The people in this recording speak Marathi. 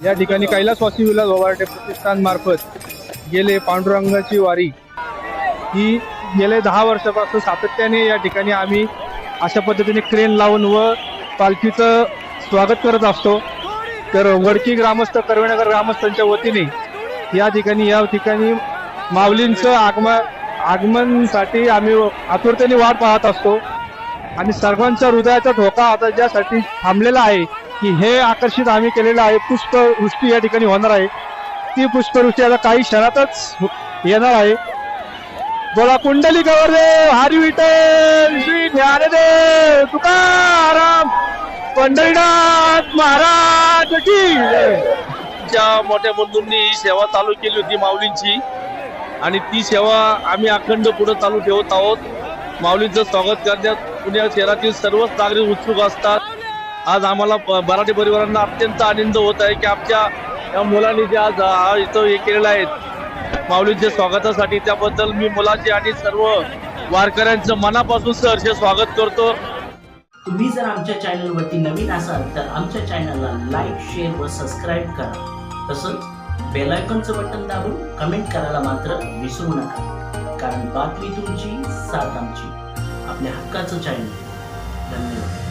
या ठिकाणी कैलासवासी विलास ओवारटे प्रतिष्ठान मार्फत गेले पांडुरंगाची वारी. ही गेले दहा वर्षापासून सातत्याने या ठिकाणी आम्ही अशा पद्धतीने क्रेन लावून व पालखीचं स्वागत करत असतो. तर वडकी ग्रामस्थ कर्वेनगर ग्रामस्थांच्या वतीने या ठिकाणी या ठिकाणी माऊलींचं आगमन आगमनसाठी आम्ही आतुरतेने वाट पाहत असतो. आणि सर्वांच्या हृदयाचा धोका आता ज्यासाठी थांबलेला आहे की हे आकर्षित आम्ही केलेलं आहे पुष्पवृष्टी या ठिकाणी होणार आहे. ती पुष्पवृष्टी आता काही क्षणातच येणार आहे. बोला कुंडली गौरदेव हरी विठ्ठल श्री ज्ञानदेव तुकाराम पंढरीनाथ महाराज की ज्या मोठ्या बंधूंनी ही सेवा चालू केली होती माऊलींची आणि ती सेवा आम्ही अखंड पुढे चालू ठेवत आहोत. माऊलींचं स्वागत करण्यात पुण्या शहरातील सर्वच नागरिक उत्सुक असतात. आज आम्हाला मराठी परिवारांना अत्यंत आनंद होत आहे की आमच्या या मुलांनी जे आज हा इथं हे केलेलं आहे. माऊलींच्या स्वागतासाठी त्याबद्दल मी मुलाचे आणि सर्व वारकऱ्यांचं मनापासून सहर्ष स्वागत करतो. तुम्ही जर आमच्या चॅनलवरती नवीन असाल तर आमच्या चॅनलला लाईक शेअर व सबस्क्राईब करा. तसंच बेलायकॉनचं बटन दाबून कमेंट करायला मात्र विसरू नका. कारण बातमी तुमची साथ आमची. आपल्या हक्काचं चॅनल. धन्यवाद.